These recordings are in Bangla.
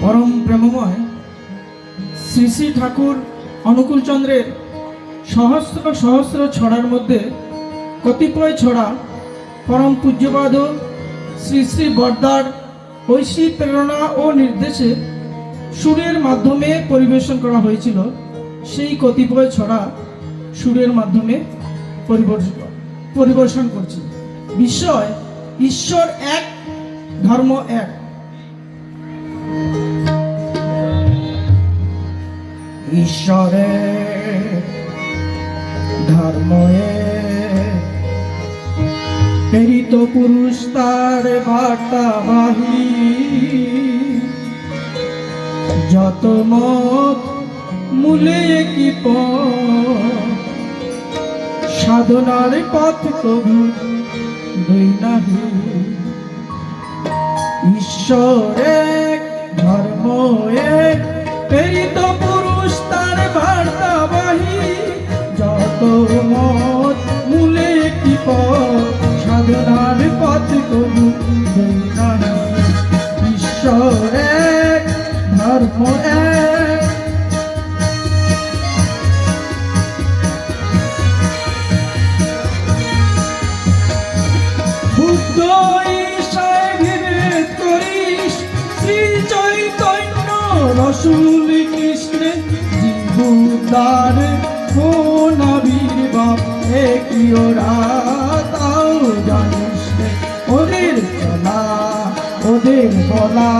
পরম প্রেমময় শ্রী শ্রী ঠাকুর অনুকূলচন্দ্রের সহস্র সহস্র ছড়ার মধ্যে কতিপয় ছড়া পরম পূজ্যপাদ শ্রী শ্রী বর্দার ঐশী প্রেরণা ও নির্দেশে সুরের মাধ্যমে পরিবেশন করা হয়েছিল। সেই কতিপয় ছড়া সুরের মাধ্যমে পরিবেশন করছি। বিষয় ঈশ্বর এক, ধর্ম এক। ঈশ্বরে, ধর্ময়ে। প্রেরিত পুরুষ তার বার্তাবাহী যত মত মূলে কি সাধনার পথ কবু দুই নাহি। ঈশ্বরে ধর্ম এক প্রেরিত পুরুষ তার বার্তাবাহী যত মত মূলে কি সাধনার পথ কবু দুই নাহি ঈশ্বরে ধর্ম এক। বুদ্ধ ঈশায় বিভেদ করিস, শ্রী চৈতন্য রসুল জীবুদার কোন আবির্ভাব একই তাও জানিস। ওদের চলা ওদের বলা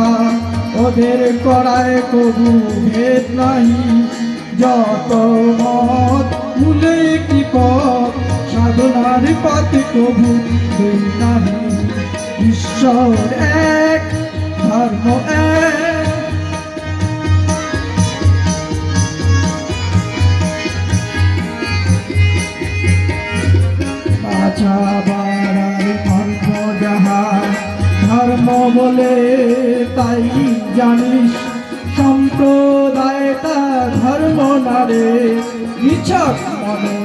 ওদের করায় কবু ভেদ নাই। যত মত মূলে কি পথ? সাধনার পথ কবু নাহি ঈশ্বর এক, ধর্ম এক। বলে তাই জানিস, সম্প্রদায়টা ধর্ম নারে নিছক মনে,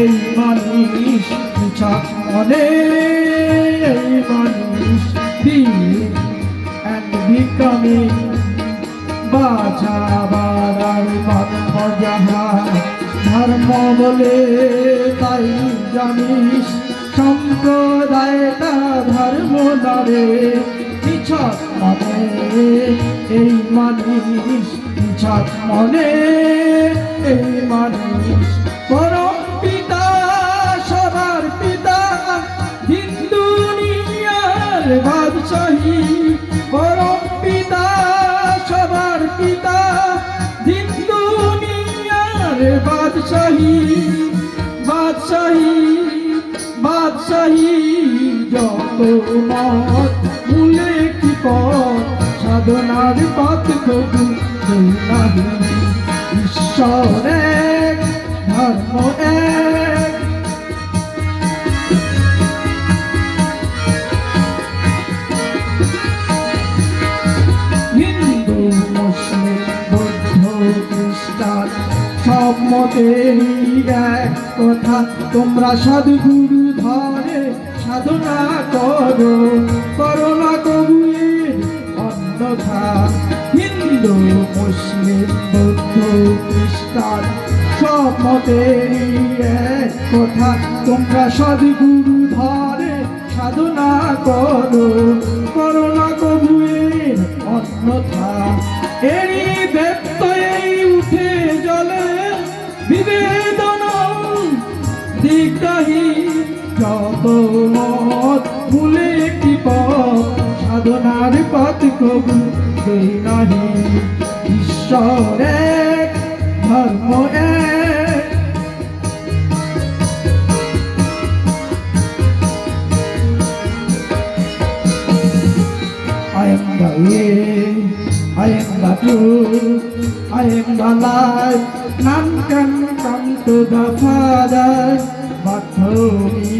এই মানিস নিছক মনে, এই মানুষ। বাড়ার ধর্ম ধর্ম বলে তাই জানিস সম্প্রদায়টা ধর্ম নারে নিছক মনে, এই মানিস নিছক মনে, এই মানিস পরম পিতা, সবার পিতা, হিন্দু দুনিয়ার বাদশাহী। পরম পিতা, সবার পিতা, হিন্দু দুনিয়ার বাদশাহী। বাদশাহী বাদশাহী যত মত মূলে কি পথ, সাধনার পথ কবু নাহি ঈশ্বর এক, ধর্ম সব মতেই এক। কথা, তোমরা সাধুগুরু ধরে সাধনা করো। করোনা কবুয়ের অন্যথা হিন্দু, মুসলিম, বৌদ্ধ, খ্রিস্টান, সব কথা, তোমরা সাধুগুরু ধরে সাধনা করো। দেই নাহি ঈশ্বর এক ধর্ম এক I am the way, I am the truth, I am the life. None can come to the Father but through me.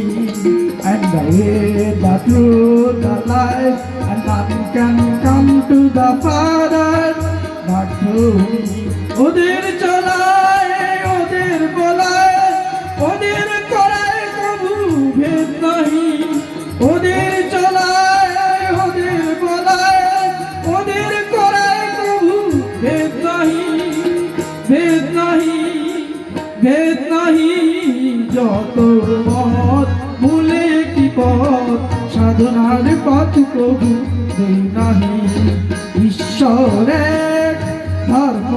I am the way, the truth, the life, and none can come to the Father বন্ধু ওদের চলায়, ওদের বলায়, ওদের করায় তবু ভেদ নাহি ওদের চলায়, ওদের বলায়, ওদের করায় তবু ভেদ নাহি ভেদ নাহি ভেদ নাহি যত মত ভুলে কি পথ, সাধনার পথ প্রভু নাহি। ঈশ্বরের ধর্ম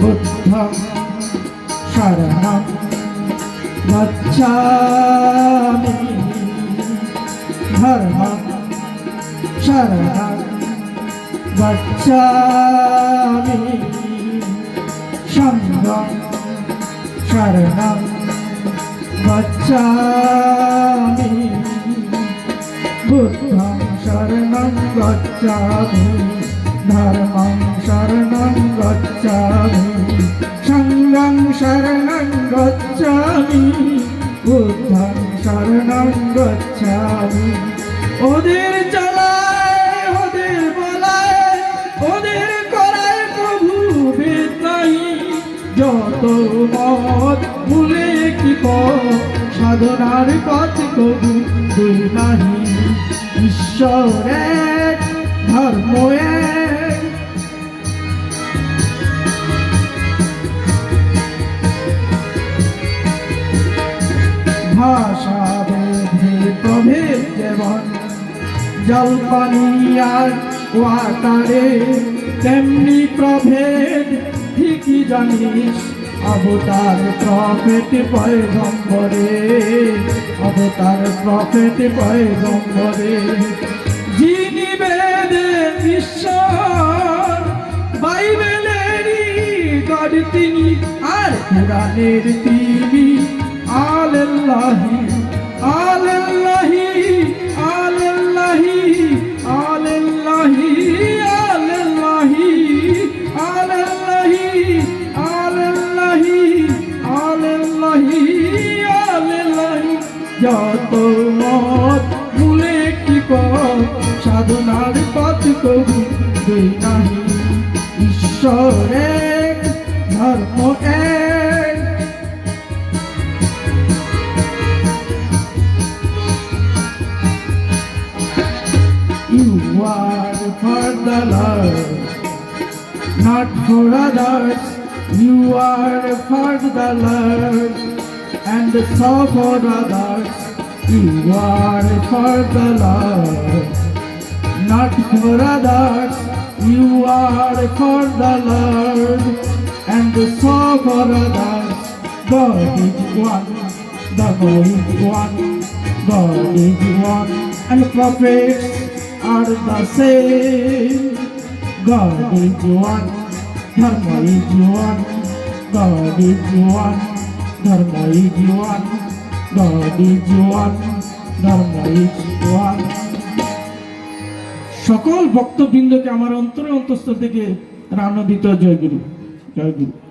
বুদ্ধং শরণং গচ্ছামি। ধর্মং শরণং গচ্ছামি। সঙ্গং শরণং गच्छामि बुद्धं शरणं गच्छामि धर्मं शरणं गच्छामि सङ्गं शरणं गच्छामि बुद्धं शरणं गच्छामि ওদের চা সাধনার পথ কবু নাহি। ঈশ্বরে ধর্ম এক ভাষা বেধে প্রভেদ যেমন জলপানি আর ওয়াটারে তেমনি প্রভেদ ঠিকই জানিস। অবতার প্রফেট পয়গম্বরে, অবতার প্রফেট পয়গম্বরে। যিনি বেদে ঈশ্বর, বাইবেলেরই গড তিনি, আর কোরআনের তিনি। আল্লাহি আল্লাহি যত মত ভুলে কি সাধনার পথ কবু নাহি ঈশ্বরে ধর্ম not for others. You are for the Lord, and so for others. You are for the Lord, not for others. You are for the Lord, and so for others. God is one, the God is one, God is one, and prophets are the same. God is one, Dharma is one, God is one, Dharma is one, সকল ভক্তবৃন্দকে আমার অন্তরে অন্তঃস্থ থেকে জয় জয়গুরু জয় গুরু